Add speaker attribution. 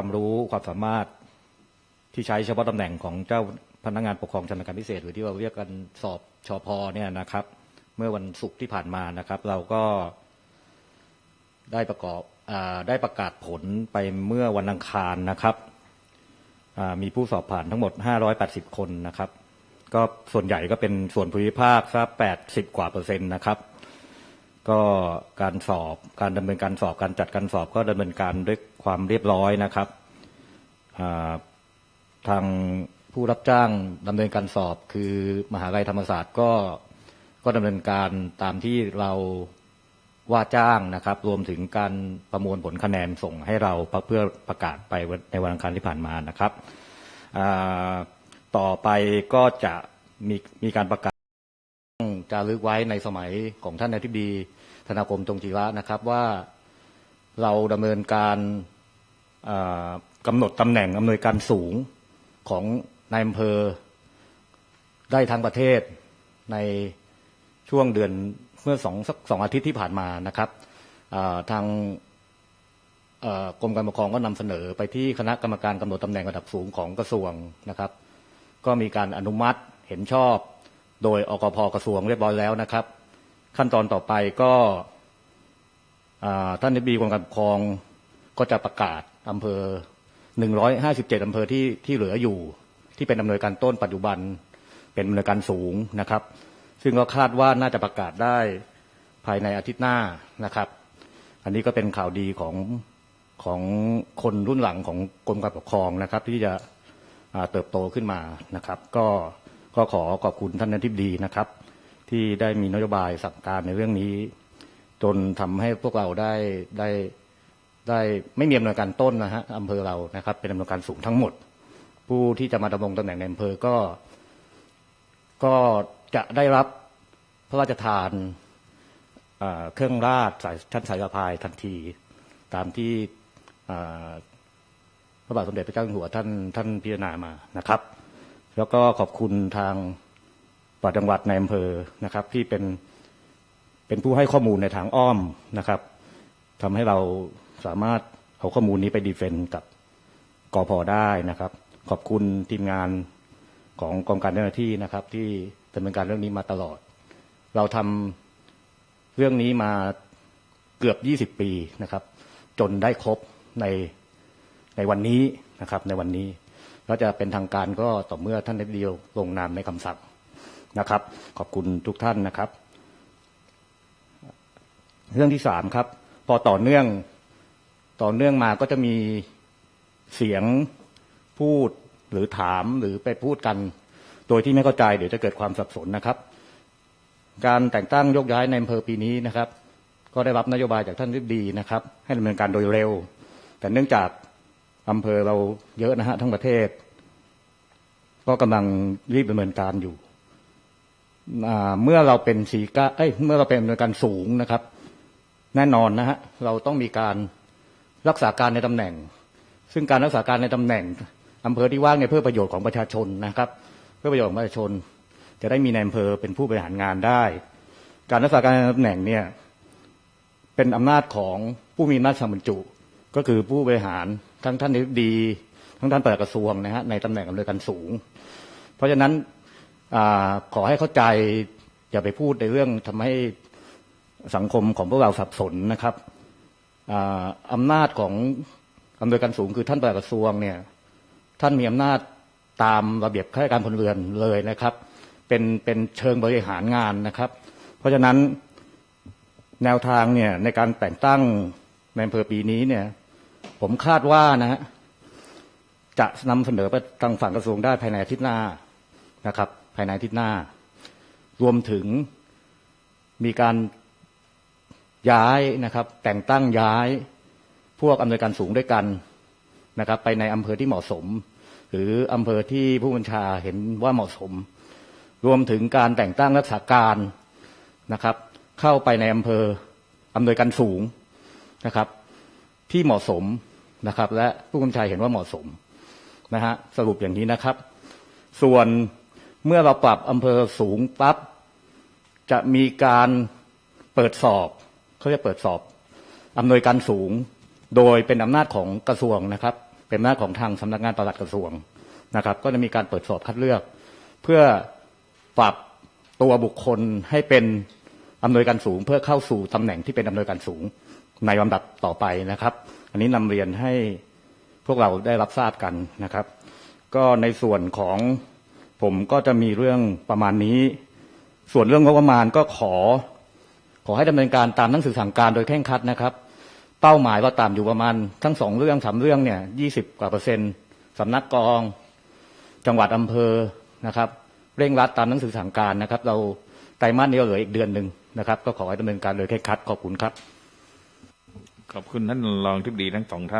Speaker 1: ความรู้ความสามารถที่ใช้เฉพาะตำแหน่งของเจ้าพนักงานปกครองชำนาญการพิเศษ หรือที่เราเรียกกันสอบชอพเนี่ยนะครับ เมื่อวันศุกร์ที่ผ่านมานะครับ เราก็ได้ประกอบอได้ประกาศผลไปเมื่อวันอังคารนะครับมีผู้สอบผ่านทั้งหมด 580 คนนะครับ ก็ส่วนใหญ่ก็เป็นส่วนภูมิภาคสัก80 กว่าเปอร์เซ็นต์นะครับ ก็การสอบการดำเนินการสอบการจัดการสอบก็ดำเนินการด้วยความเรียบร้อยนะครับทางผู้รับจ้างดำเนินการสอบคือมหาลัยธรรมศาสตร์ก็ก็ดำเนินการตามที่เราว่าจ้างนะครับ รวมถึงการประมวลผลคะแนนส่งให้เราเพื่อประกาศไปในวันอังคารที่ผ่านมานะครับ ต่อไปก็จะมีมีการประกาศ จารึกไว้ในสมัยของท่านอธิบดีธนาคมจงจีระนะครับว่าเราดำเนินการอ่ากำหนดตำแหน่งอำนวยการสูงของนายอำเภอได้ทั้งประเทศในช่วงเดือนเมื่อสองสักสองอาทิตย์ที่ผ่านมานะครับทางกรมการปกครองก็นำเสนอไปที่คณะกรรมการกำหนดตำแหน่งระดับสูงของกระทรวงนะครับ ก็มีการอนุมัติเห็นชอบ โดยอกพกระทรวงเรียบร้อยแล้วนะครับ ขั้นตอนต่อไปก็อ่าท่านทิบีกรมการปกครองก็จะประกาศอำเภอ 157 อำเภอที่ที่เหลืออยู่ ที่เป็นอำนวยการต้นปัจจุบันเป็นอำนวยการสูงนะครับ ซึ่งก็คาดว่าน่าจะประกาศได้ภายในอาทิตย์หน้านะครับ อันนี้ก็เป็นข่าวดีของของคนรุ่นหลังของกรมการปกครองนะครับ ที่จะเติบโตขึ้นมานะครับ ก็ ก็ขอขอบคุณท่านอธิบดีนะครับ ที่ได้มีนโยบายสั่งการในเรื่องนี้ จนทำให้พวกเราได้ได้ได้ไม่มีอำนวยการต้นนะฮะอำเภอเรานะครับ เป็นอำนวยการสูงทั้งหมด ผู้ที่จะมาดำรงตำแหน่งในอำเภอก็ ก็จะได้รับพระราชทานเครื่องราชสายชั้นสายสะพายทันที ตามที่พระบาทสมเด็จพระเจ้าอยู่หัวท่านท่านพิจารณามานะครับ แล้วก็ขอบคุณทางปจังหวัดในอำเภอนะครับ ที่เป็นเป็นผู้ให้ข้อมูลในทางอ้อมนะครับทำให้เราสามารถเอาข้อมูลนี้ไปดีเฟนต์กับกอพอได้นะครับ ขอบคุณทีมงานของกองการเจ้าหน้าที่นะครับ ที่ดำเนินการเรื่องนี้มาตลอด เราทำเรื่องนี้มาเกือบ 20 ปีนะครับ จนได้ครบในในวันนี้นะครับ ในวันนี้ ก็จะเป็นทางการก็ต่อเมื่อท่านนายเดียวลงนามในคำสั่งนะครับ ขอบคุณทุกท่านนะครับ เรื่องที่สามครับ พอต่อเนื่องต่อเนื่องมาก็จะมีเสียงพูดหรือถามหรือไปพูดกัน โดยที่ไม่เข้าใจเดี๋ยวจะเกิดความสับสนนะครับ การแต่งตั้งยกย้ายในอำเภอปีนี้นะครับ ก็ได้รับนโยบายจากท่านทิบดีนะครับ ให้ดำเนินการโดยเร็ว แต่เนื่องจาก อำเภอเราเยอะนะฮะทั้งประเทศ ก็กำลังรีบดำเนินการอยู่เมื่อเราเป็นสีก้าเอ้ยเมื่อเราเป็นดำเนินการสูงนะครับ แน่นอนนะฮะเราต้องมีการรักษาการในตำแหน่ง ซึ่งการรักษาการในตำแหน่งอำเภอที่ว่างในยเพื่อประโยชน์ของประชาชนนะครับ เพื่อประโยชน์ของประชาชน จะได้มีในอำเภอเป็นผู้บริหารงานได้ การรักษาการในตำแหน่งเนี่ยเป็นอำนาจของผู้มีอำนาจสั่งบรรจุ ก็คือผู้บริหาร ทั้งท่านนายกดี ทั้งท่านปลัดกระทรวงนะฮะในตำแหน่งอำนวยการสูง เพราะฉะนั้นอขอให้เข้าใจอย่าไปพูดในเรื่องทำให้สังคมของพวกเราสับสนนะครับอาอำนาจของอำนวยการสูงคือท่านปลัดกระทรวงเนี่ย ท่านมีอำนาจตามระเบียบข้าราชการพลเรือนเลยนะครับ เป็นเป็นเชิงบริหารงานนะครับ เพราะฉะนั้นแนวทางเนี่ยในการแต่งตั้งในอำเภอปีนี้เนี่ย ผมคาดว่านะฮะจะนำเสนอไปทางฝั่งกระทรวงได้ภายในอาทิตย์หน้านะครับ ภายในอาทิตย์หน้า รวมถึงมีการย้ายนะครับ แต่งตั้งย้ายพวกอำนวยการสูงด้วยกันนะครับ ไปในอำเภอที่เหมาะสม หรืออำเภอที่ผู้บัญชาเห็นว่าเหมาะสม รวมถึงการแต่งตั้งรักษาการนะครับ เข้าไปในอำเภออำนวยการสูงนะครับ ที่เหมาะสม นะครับ และผู้กำกับเห็นว่าเหมาะสมนะฮะสรุปอย่างนี้นะครับ ส่วนเมื่อเราปรับอำเภอสูงปั๊บจะมีการเปิดสอบเขาจะเปิดสอบอำนวยการสูง โดยเป็นอำนาจของกระทรวงนะครับ เป็นอำนาจของทางสำนักงานปลัดกระทรวงนะครับ ก็จะมีการเปิดสอบคัดเลือก เพื่อปรับตัวบุคคลให้เป็นอำนวยการสูง เพื่อเข้าสู่ตำแหน่งที่เป็นอำนวยการสูงในลำดับต่อไปนะครับ อันนี้นำเรียนให้พวกเราได้รับทราบกันนะครับ ก็ในส่วนของผมก็จะมีเรื่องประมาณนี้ ส่วนเรื่องงบประมาณก็ขอ ขอให้ดำเนินการตามหนังสือสั่งการโดยเคร่งครัดนะครับ เป้าหมายว่าตามอยู่ประมาณทั้งสองเรื่องสามเรื่องเนี่ยยี่สิบกว่าเปอร์เซ็นต์สำนักกอง จังหวัดอำเภอนะครับ เร่งรัดตามหนังสือสั่งการนะครับ เราไตรมาสนี้เหลืออีกเดือนหนึ่งนะครับ ก็ขอให้ดำเนินการโดยเคร่งครัดขอบคุณครับ
Speaker 2: ขอบคุณท่านรองทิบดีทั้งสองท่าน